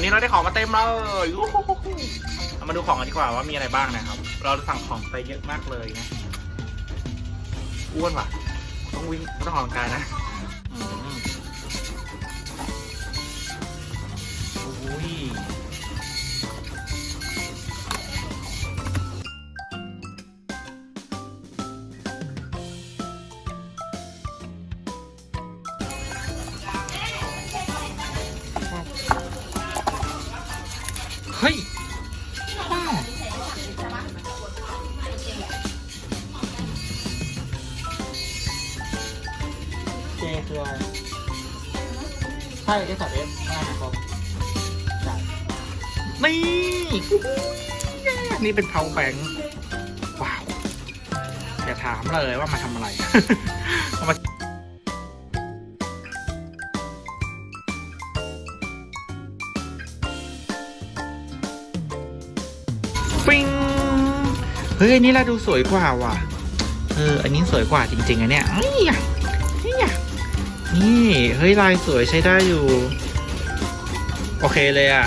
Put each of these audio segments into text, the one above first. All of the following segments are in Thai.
เราได้ของมาเต็มเลยอู้หูหูหูเรามาดูของกันดีกว่าว่ามีอะไรบ้างนะครับ เราสั่งของไปเยอะมากเลยนะ อ้วนว่ะ ต้องวิ่งต้องออกกำลังกายนะอืมโอ้ย เฮ้ยว้าเจคืออะไรใช่เอสเอฟไม่นะครับใช่นี่นี่เป็น power bank ว้าว อย่าถามเลยว่ามาทำอะไรเอามา ปิ้งเฮ้ยอันนี้เราดูสวยกว่าว่ะ เออ อันนี้สวยกว่าจริงๆอะเนี่ยนี่อะนี่อะนี่เฮ้ยลายสวยใช้ได้อยู่ โอเคเลยอะ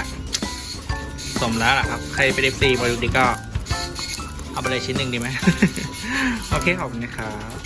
สมแล้วล่ะครับ ใครเป็น FC มาดูดีก็ เอาไปเลยชิ้นหนึ่งดีไหม โอเคขอบคุณนะครับ